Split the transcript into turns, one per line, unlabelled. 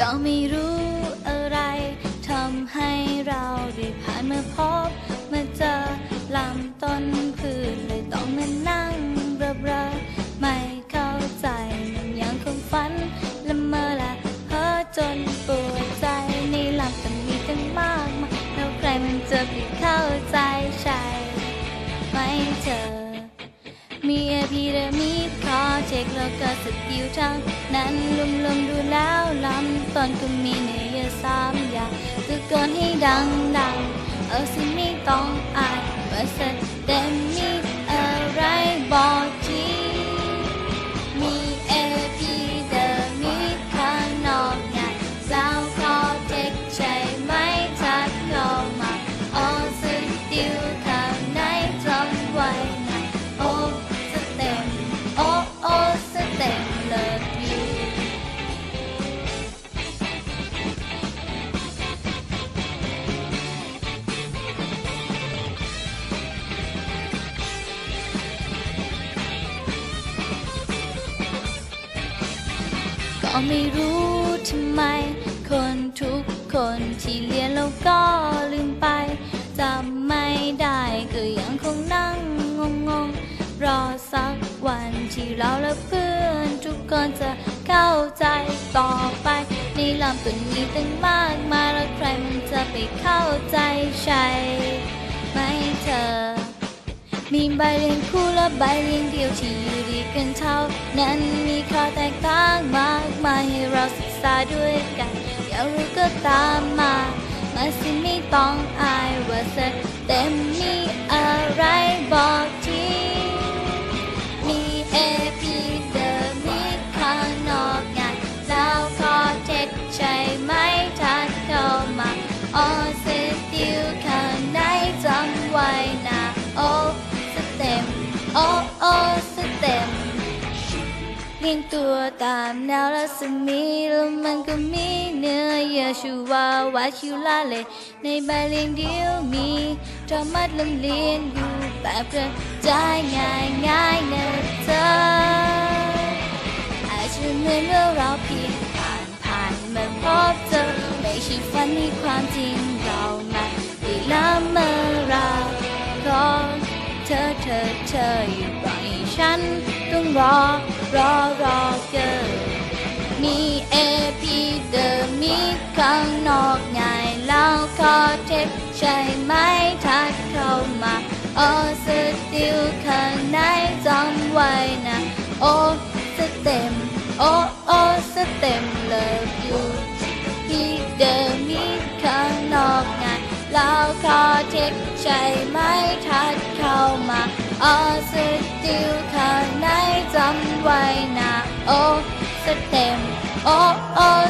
ก็ไม่รู้อะไรทำให้เราได้ผ่านมาพบมาเจอ เช็คแล้วก็สกิลทั้งนั้นลุมลุมๆดูแล้วลำตอนก็มีเนยสามอย่างตะโก่อนให้ดังดังๆ เอาสิไม่ต้องอาย ก็ไม่รู้ทำไม คนทุกคนที่เรียนแล้วก็ลืมไปจำไม่ได้ก็ยังคงนั่งงงงรอสักวันที่เราและเพื่อนทุกคนจะเข้าใจต่อไป ในลำต้นมีตั้งมากมายแล้วใครมันจะไปเข้าใจใช่ มีใบเรียนคู่และใบเรียนเดียวที่อยู่ดีกันเท่านั้นมีข้อแตกต่างมากมายให้เราศึกษาด้วยกัน อยากรู้ก็ตามมา มาสิไม่ต้องอายว่าเสเต็มมี ยงตัวตามแนวรัศมีแล้วมันก็มีเนื้อเยื่อชูวาวาชิวลาเล ในใบเรียงเดียวมีธรรมัดลำเลียนอยู่แบบกระจายง่ายง่ายนะเธออาจจะเหมือนว่าเราเพียงผ่านผ่านมาพบเจอไม่ใช่ฝันในความจริงเรามาได้ละเมอเราก็เธอเธอเธออยู่ปล่อยให้ฉันต้องรอรอรอ เกินมีเอพีเดอร์มีข้างนอกง่ายแล้วก็เท็จใช่ไหมทักเข้ามาโอ้ส them. Oh, oh.